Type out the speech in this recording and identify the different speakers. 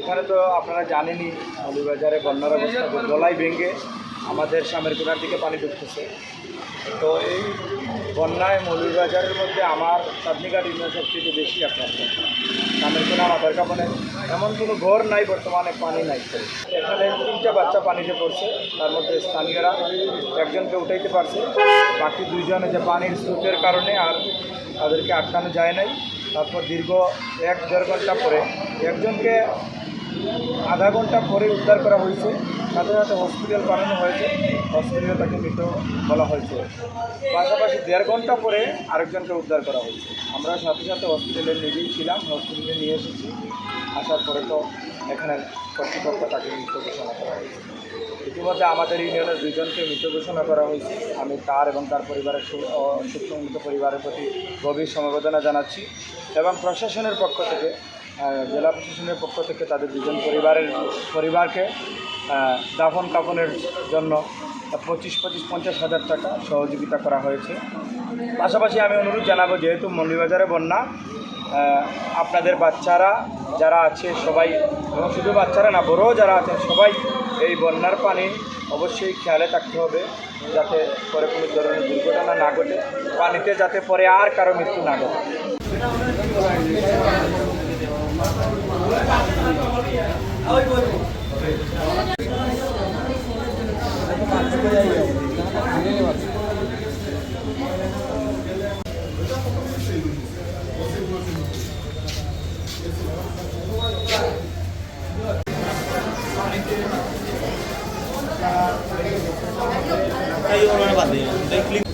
Speaker 1: এখানে তো আপনারা জানেনই মৌলবাজারে বন্যার অবস্থা গলায় ভেঙে আমাদের সামের কোনার দিকে পানি ঢুকতেছে। তো এই বন্যায় মৌলবাজারের মধ্যে আমার চাঁদনিঘাট ইউনিয়ন সবচেয়ে বেশি আপনার সামের কোনা মাথার কাপনে এমন কোনো ঘর নাই, বর্তমানে পানি নাই। এখানে তিনটা বাচ্চা পানিতে পড়ছে, তার মধ্যে স্থানীয়রা একজনকে উঠাইতে পারছে, বাকি দুইজনে যে পানির স্রোতের কারণে আর তাদেরকে আটকানো যায় নাই। তারপর দীর্ঘ এক দেড় ঘণ্টা পরে একজনকে আধা ঘণ্টা পরে উদ্ধার করা হয়েছে। সাথে সাথে হসপিটাল পাঠানো হয়েছে। হসপিটালে তাকে মৃত বলা হয়েছে। পাশাপাশি দেড় ঘণ্টা পরে আরেকজনকে উদ্ধার করা হয়েছে। আমরা সাথে সাথে হসপিটালে নিয়ে গিয়েছিলাম। হসপিটালে নিয়ে এসেছি। আসার পরে তো এখানে কর্তৃপক্ষ তাকে মৃত ঘোষণা করা হয়েছে। ইতিমধ্যে আমাদের ইউনিয়নের দুজনকে মৃত ঘোষণা করা হয়েছে। আমি তার এবং তার পরিবারের সু- ও সুসংহত পরিবারের প্রতি গভীর সমবেদনা জানাচ্ছি এবং প্রশাসনের পক্ষ থেকে জেলা প্রশাসনের পক্ষ থেকে তাদের দুজন পরিবারের পরিবারকে দাফন কাফনের জন্য পঁচিশ পঁচিশ, পঞ্চাশ হাজার টাকা সহযোগিতা করা হয়েছে। পাশাপাশি আমি অনুরোধ জানাব, যেহেতু মন্দিরবাজারে বন্যা আপনাদের বাচ্চারা যারা আছে, সবাই এবং শুধু বাচ্চারা না, বড়ও যারা আছেন, সবাই এই বন্যার পানি অবশ্যই খেয়ালে থাকতে হবে যাতে পরে কোনো ধরনের দুর্ঘটনা না ঘটে। পানিতে যাতে পরে আর কারও মৃত্যু না ঘটে।
Speaker 2: Kayo din? Like,